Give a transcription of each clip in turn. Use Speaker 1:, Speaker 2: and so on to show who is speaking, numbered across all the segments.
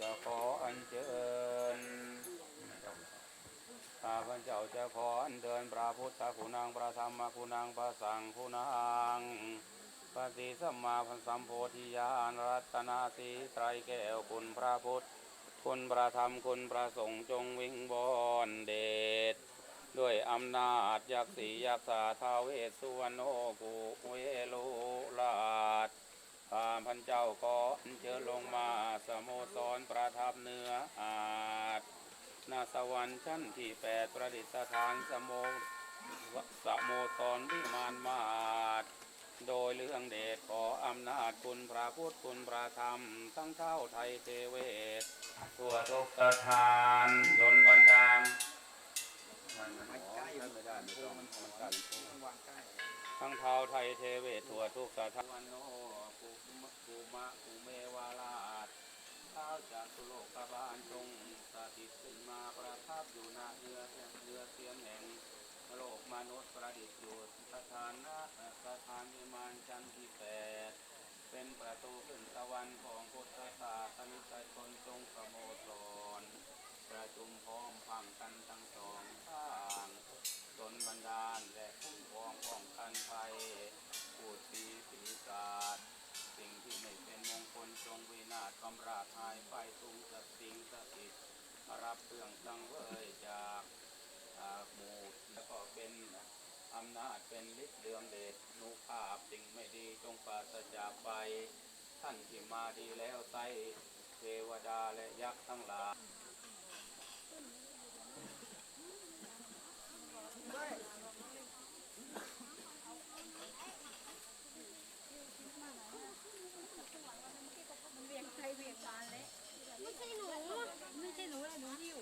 Speaker 1: จะขออัญเชิญข้าพเจ้าจะขออัญเชิญพระพุทธคุณังพระธรรมคุณังพระสังฆคุณังพระสีสัมมาพันสัมโพธิญาณรัตนาสีไตรแก้วคุณพระพุทธ คุณพระธรรมคุณพระสงฆ์จงวิงบอนเดชด้วยอำนาจยักษ์สียักษ์สาทาเวสสุวรรณโอกุเวโลลาด ข้าพันเจ้าก็อเชิญลงมาสโมสรประทับเนื้ออาจนาสวรรค์ชั้นที่แปดประดิษฐานสโมสโมสรวิมานมาศโดยเรื่องเดชขออำนาจคุณพระพุทธคุณพระธรรม ทั้งเท่าไทยเทเวศทั่วทุกสถานดลบันดาลมันตั้งเท้าไทยเทเวศทั่วทุกสถานวันโน มะภูเมวาลาดเท้าจากสุโลกบาลจงสถิตขึ้นมาประทับอยู่หน้าเรือเรือเทียมแห่งโลกมนุษย์ประดิษฐ์อยู่สถานะสถานวิมานชั้นที่แปดเป็นประตูขึ้นสวรรค์ของพุทธศาสนิกชนจงประโมทนประชุมพร้อมพังกันทั้งสองข้างตนบันดาลและคุ้มครองป้องกันภัยพูดปีปีศาจ สิ่งที่ไม่เป็นมงคลจงวินาศกำราดหายไปทุงสิงสติดรับเรื่องสังเวยจากอาหมู่แล้วก็เป็นอำนาจเป็นฤทธิ์เดืองเดชนุภาพสิ่งไม่ดีจงปราศจากไป ท่านที่มาดีแล้วไตเทวดาและยักษ์ทั้งหลาย
Speaker 2: เวียง ไทยเวียงการเลย
Speaker 3: ไม่ใช่หนู
Speaker 2: ไม่ใช่หนูเละหนูหิว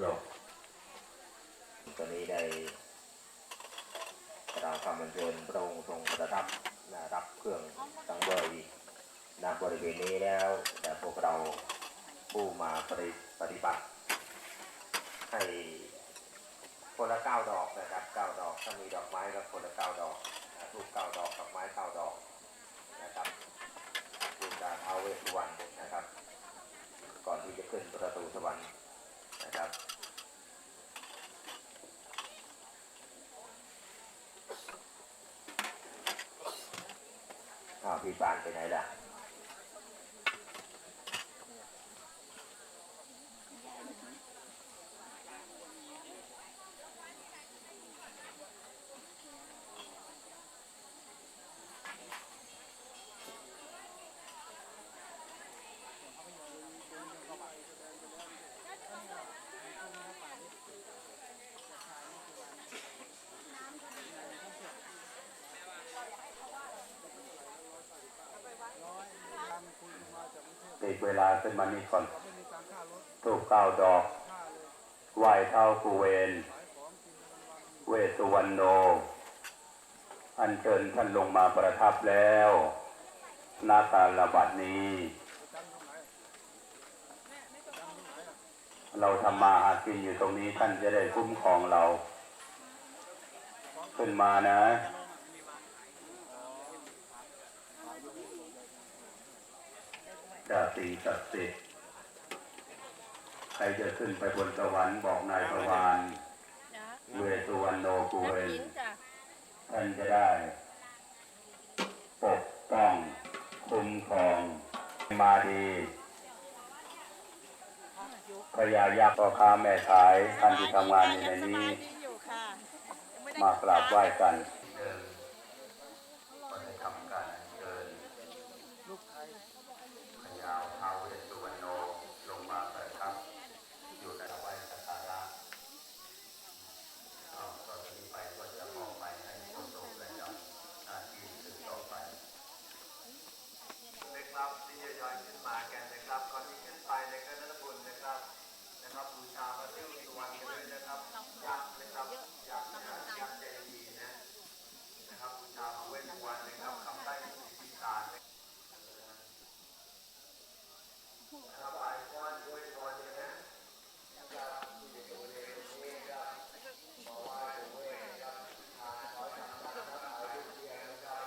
Speaker 4: โลกตอนนี้ได้กล่าวคำอัญเชิญพระองค์ทรงประทับนะรับเครื่องสังเวยณบริเวณนี้แล้ว แต่พวกเราผู้ มาปฏิปฏิบัติ ให้คนละเก้าดอกนะครับเก้าดอกถ้ามีดอกไม้ก็คนละเก้าดอกนะทูกเก้าดอกกับไม้เก้าดอกนะครับบูชาท้าเวสสุวรรณนะครับ ก่อนที่จะขึ้นประตูสวรรค์นะครับอ้าวพี่ปานไปไหนล่ะ
Speaker 1: ติดเวลาขึ้นมานี่ก่อนถูกเก้าดอกไหวเท้ากูเวนเวสุวรรณโน อันเชิญท่านลงมาประทับแล้วหน้าตาลบัดนี้ เราทำมาหากินอยู่ตรงนี้ท่านจะได้คุ้มครองเรา ขึ้นมานะ จากสิ่งศักดิ์สิทธิ์ใครจะขึ้นไปบนสวรรค์บอกนายประวาน
Speaker 2: จ้ะ
Speaker 1: เวสสุวรรณโนกู
Speaker 2: นั
Speaker 1: เว
Speaker 2: ก
Speaker 1: น
Speaker 2: กินจ้ะ
Speaker 1: ท่านจะได้ ปกป้องมาดีพระยายักษ์พ่อค้าแม่ขายท่านที่ทำงานอยู่ในนี้
Speaker 5: อยู่ค่ะยังไม่ได้
Speaker 1: มากราบไหว้กันเดินก็ได้ทำการเชิญพญาท้าวเวสสุวรรณโนลงมาประทับอยู่ในไหว้สักการะก็ต่อจากนี้ไปก็จะมอบไปให้คนโตและเจ้าหน้าที่สืบต่อไป
Speaker 6: นะครับที่จะย้อนขึ้นมากันนะครับก่อนที่ขึ้นไปนะครับนักบุญนะครับนะครับบูชาพระเจ้าสุวรรณกันด้วยนะครับยักษ์นะครับยักษ์นะยักษ์ใจดีนะนะครับบูชาพระเวสสุวรรณนะครับคำได้ทุกสิ่งที่ตานะครับไปก้อนเวสสุวรรณนะนะครับที่อยู่บริเวณนี้นะครับขอไหว้พระเวสนะครับทานขอทำนะครับขอทุกเทียนนะครับ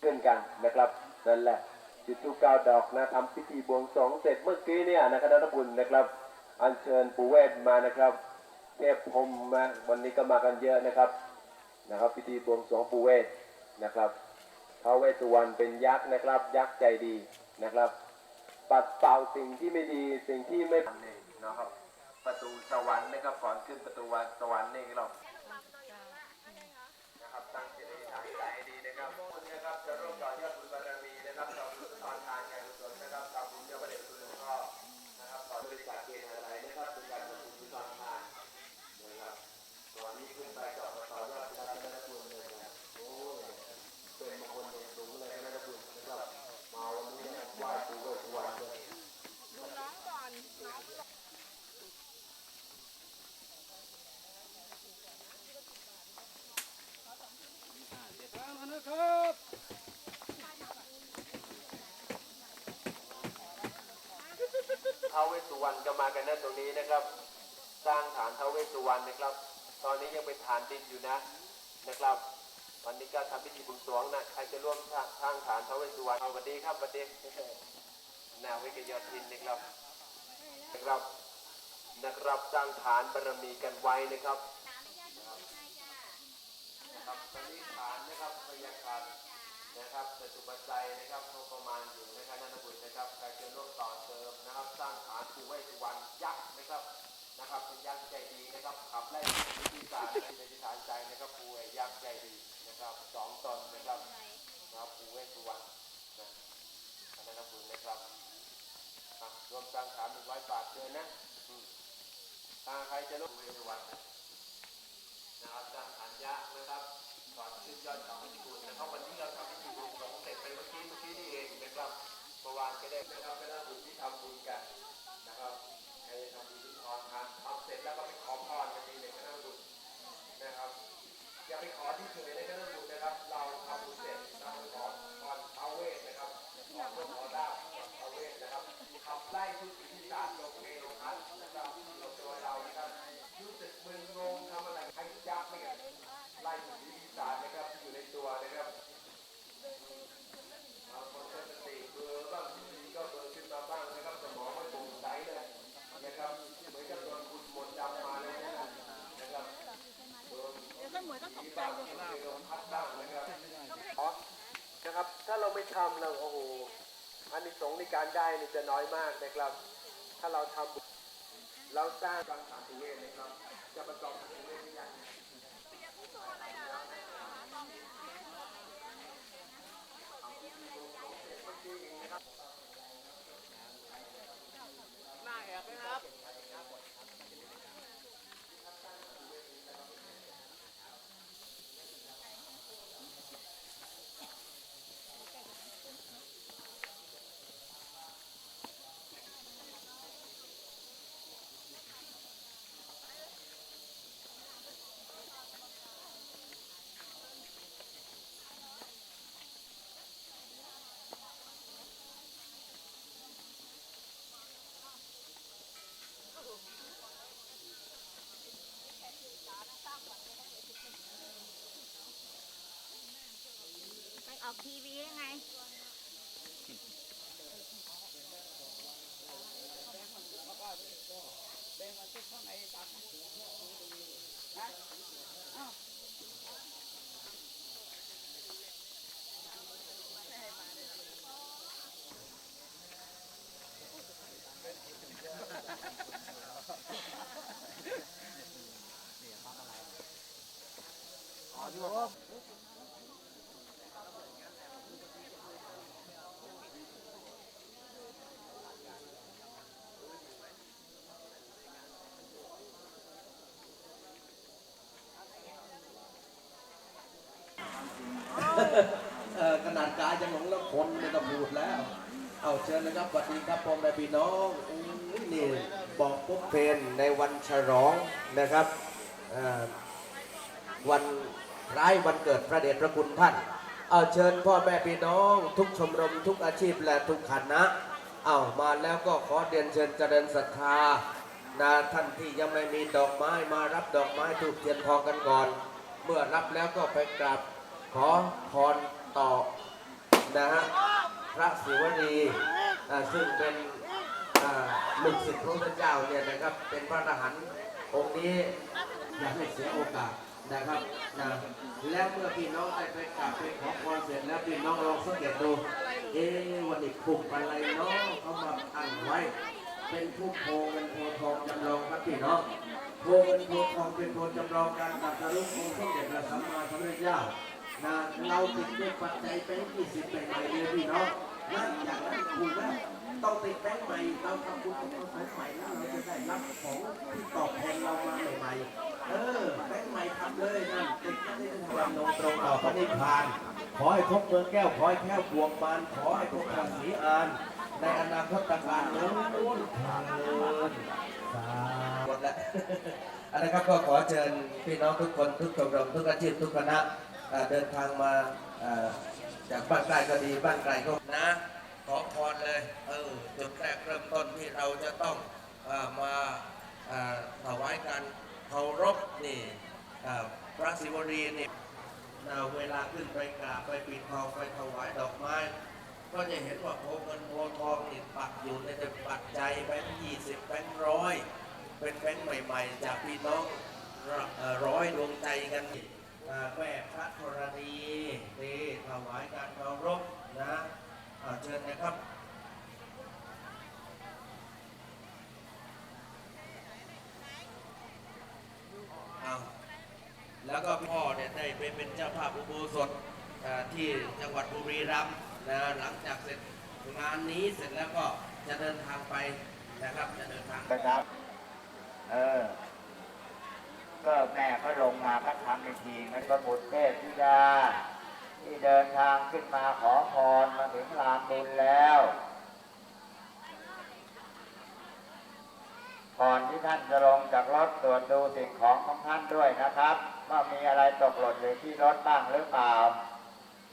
Speaker 3: ขึ้น กันนะครับนั่นแหละจุดทูปเก้าดอกนะทำพิธีบวงสรวงเสร็จเมื่อกี้เนี่ยนะครับนักบุญนะครับ อัญเชิญปู่เวทมานะครับเทพพรมมาวันนี้ก็มากันเยอะนะครับนะครับ พิธีบวงสรวงปู่เวทนะครับท้าวเวสสุวรรณเป็นยักษ์นะครับ ยักษ์ใจดีนะครับ ปัดเป่าสิ่งที่ไม่ดีสิ่งที่ไม่นี่นะครับ ประตูสวรรค์นะครับก่อนขึ้นประตูสวรรค์นี่เรา นะครับตั้งจิตอธิษฐานใจให้ดีนะครับคุณนะครับ จะร่วมต่อยอดบุญบารมีนะครับทำบุญตอนทานการกุศลนะครับทำบุญเจ้าพระเดชคุณหลวงพ่อนะครับต่อบริจาคเกณฑ์อะไรนะครับเป็นการทำบุญตอนทานนะครับก่อนนี้ขึ้นไปต่อต่อยอดนะครับคณะบุญเลยนะโอ้ยเป็นมงคลอย่างสูงเลยคณะบุญนะครับมาวันนี้นะครับไหว้ปู่เวสสุวรรณเลย ท้าวเวสสุว รรณก็มากันนะตรงนี้นะครับ สร้างฐานท้าวเวสสุวรรณนะครับ ตอนนี้ยังเป็นฐานดินอยู่นะนะครับ วันนี้ก็ทำพิธีบวงสรวงนะใครจะร่วมสร้างสร้างฐานท้าวเวสสุวรรณเอาสวัสดีครับสวัสดีนาวิกยอดทินนะครับนะครับนะครับสร้างฐานบารมีกันไว้นะครับนะครับตอนนี้ฐานนะครับพยาการ นะครับจตุปัจจัยนะครับงบประมาณอยู่นะครับนันทบุรีนะครับใครจะร่วมต่อเติมนะครับ สร้างฐานปู่เวสสุวรรณยักษ์นะครับนะครับเป็นยักษ์ใจดีนะครับขับไล่วิธีการในทิฐานใจนะครับปูไอ้ยักษ์ใจดีนะครับสองตนนะครับนะครับปู่เวสสุวรรณนะนันทบุรีนะครับรวมสร้างฐานหนึ่งร้อยบาทเดือนนะถ้าใครจะร่วมปู่เวสสุวรรณนะครับจากอัญญะนะครับก่อนขึ้นยอดเขาพิธีบุญนะครับวันนี้เราทำพิธีบุญสอง เสร็จไปเมื่อกี้เมื่อกี้นี่เองนะครับเมื่อวานก็ได้นะครับก็ได้บุญที่ทำบุญกันนะครับใครจะทำบุญที่พรทานทำเสร็จแล้วก็ไปขอพรกันดีเลยก็ได้บุญนะครับ อย่าไปขอที่เฉยเลยก็ได้บุญนะครับ เราทำบุญเสร็จเราไปขอพรเอาเวทนะครับขอพรขอลาภเอาเวทนะครับขับไล่ทุกสิ่งเมลพัดนะครับลงตัวเรานะครับรู้สึกมึนงงทำอะไรให้ยักษ์ไม่กัน ไล่ผีปีศาจนะครับที่อยู่ในตัวนะครับบางคนก็สติเบลอบ้างบางทีก็เบลอขึ้นมาบ้างนะครับสมองไม่โปร่งใสเลยนะครับเหมือนกับโดนคุณมนต์ดำมาเลยนะครับนะครับโดน
Speaker 5: เดี๋ยวก็เหมือนก็ตกใจ
Speaker 3: บ้าง
Speaker 5: อยู่
Speaker 3: โดนพัดบ้างนะครับอ๋อนะครับ ถ้าเราไม่ทำเราโอ้โหอันนี้ส งในการได้นี่จะน้อยมากนะครับ ถ้าเราทำบุญเราสร้างการสานติเวชนะครับ จะประกอบกับติเวชที่ยัง
Speaker 6: น
Speaker 2: อกทีวียังไง
Speaker 7: เออขนาดกายจะหลงแล้วคนไม่ต้องพูดแล้ว เอาเชิญนะครับสวัสดีครับพ่อแม่พี่น้องอุ้ยนี่บอกปุ๊บเพนในวันฉลองนะครับเอ่อวันร้ายวันเกิดพระเดชพระคุณท่าน เอาเชิญพ่อแม่พี่น้อง ทุกชมรมทุกอาชีพและทุกคณะเอามาแล้วก็ขอเรียนเชิญเจริญศรัทธานะท่านที่ยังไม่มีดอกไม้มารับดอกไม้ถูกเทียนทองกันก่อน เมื่อรับแล้วก็ไปกราบ ขอพรต่อนะฮะพระศิวลีซึ่งเป็นลูกศิษย์พระพุทธเจ้าเนี่ยนะครับเป็นพระอรหันองค์นี้อย่าให้เสียโอกาสนะครับนะแล้วเมื่อพี่น้องได้ไปกราบไปขอพรเสร็จแล้วพี่น้องลองสังเกตดูเอ๊วันนี้ปลุกอะไรเนาะเขามาตั้งไว้ เป็นผู้โพเงินโพทองจำลองครับพี่น้องโพเงินโพทองเป็นโพจำลองการตัดสรุปองค์สมเด็จพระสัมมาสัมพุทธเจ้า นะเราติดด้วยปัจจัยเป็นยี่สิบใหม่ๆเลยพี่น้องนั่นอย่างนั้นถูกแล้วต้องติดแบงค์ใหม่เราทำบุญกับคนสายใหม่แล้วเราจะได้รับของที่ตอบแทนเรามาใหม่ๆเออแบงค์ใหม่ทำเลยนั่นติดนั่นนี่ความลงตรงต่อพระนิพพานขอให้ครบเมืองแก้วขอให้แก้วบวงบานขอให้พวกเราสีอานในอนาคตการเงินเทินสาหมดแล้วอันนะครับก็ขอเชิญพี่น้องทุกคนทุกชมรมทุกอาชีพทุกคณะ เดินทางมาจากบ้านไกลก็ดีบ้านไกลก็นะขอพรเลยเออจุดแรกเริ่มต้นที่เราจะต้องอมาถวายการเคารพนี่พระศิวลีนี่นะเวลาขึ้นไปกราบไปปิดทองไปถวายดอกไม้ ก็จะเห็นว่าโพเงินโพทองนี่ปักอยู่ในแต่ปัจจัยแบงค์ยี่สิบแบงค์ร้อยเป็นแบงค์ใหม่ ๆ จากพี่น้องร้อยดวงใจกันนี่ แม่พระธรณีนี่ถวายการเคารพนะเชิญนะครับเอาแล้วก็พ่อเนี่ยได้ไปเป็นเจ้าภาพอุโบสถที่จังหวัดบุรีรัมย์นะหลังจากเสร็จงานนี้เสร็จแล้วก็จะเดินทางไปนะครับจะเดินทาง
Speaker 8: นะครับ เออ ก็แม่ก็ลงมาก็ทำพิธีมันก็บุตรเทพธิดา ที่เดินทางขึ้นมาขอพรมาถึงลานบุญแล้วก่อนที่ท่านจะลงจากรถตรวจดูสิ่งของของท่านด้วยนะครับว่ามีอะไรตกหล่นอยู่ที่รถบ้างหรือเปล่า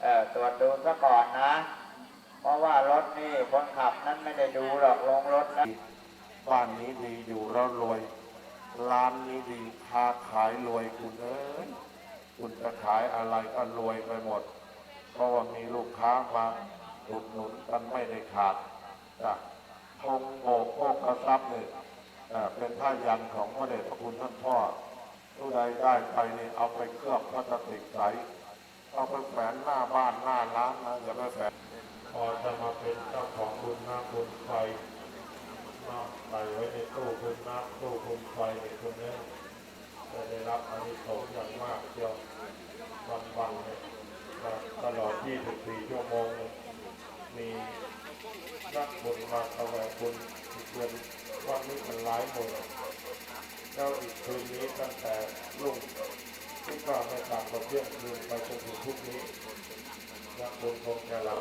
Speaker 8: เออตรวจดูซะก่อนนะ เพราะว่ารถนี่คนขับนั้นไม่ได้ดูหรอกลงรถแล้ว
Speaker 9: บ้านนี้ดีอยู่แล้วรวย ร้านนี้ดีค้าขายรวยคุณเอ้ยคุณจะขายอะไรก็รวยไปหมด เพราะว่ามีลูกค้ามาอุดหนุนกันไม่ได้ขาดจากธงโบกโภกทรัพย์นี่เอ่อเป็นท่ายันของพระเดชพระคุณท่านพ่อผู้ใดได้ไปนี่เอาไปเคลือบพลาสติกใสเอาไปแฝนหน้าบ้านหน้าร้านนะอย่าไปแฝนพอจะมาเป็นเจ้าของบุญน้ำบุญไฟน้ำใส่ไว้ใน ตู้คุมน้ำตู้คุมไฟในคนนี้จะได้รับอานิสงส์อย่างมากเดียววันวันเนี่ยตลอด 24 ชั่วโมง มีนักบุญมาถวายบุญอีกเดือนวันนี้มันหลายหมื่นแล้วอีกคืนนี้ตั้งแต่รุ่งที่ก็ไม่ต่างกว่าเที่ยงคืนไปจนถึงพรุ่งนี้นักบุญคงจะหลับ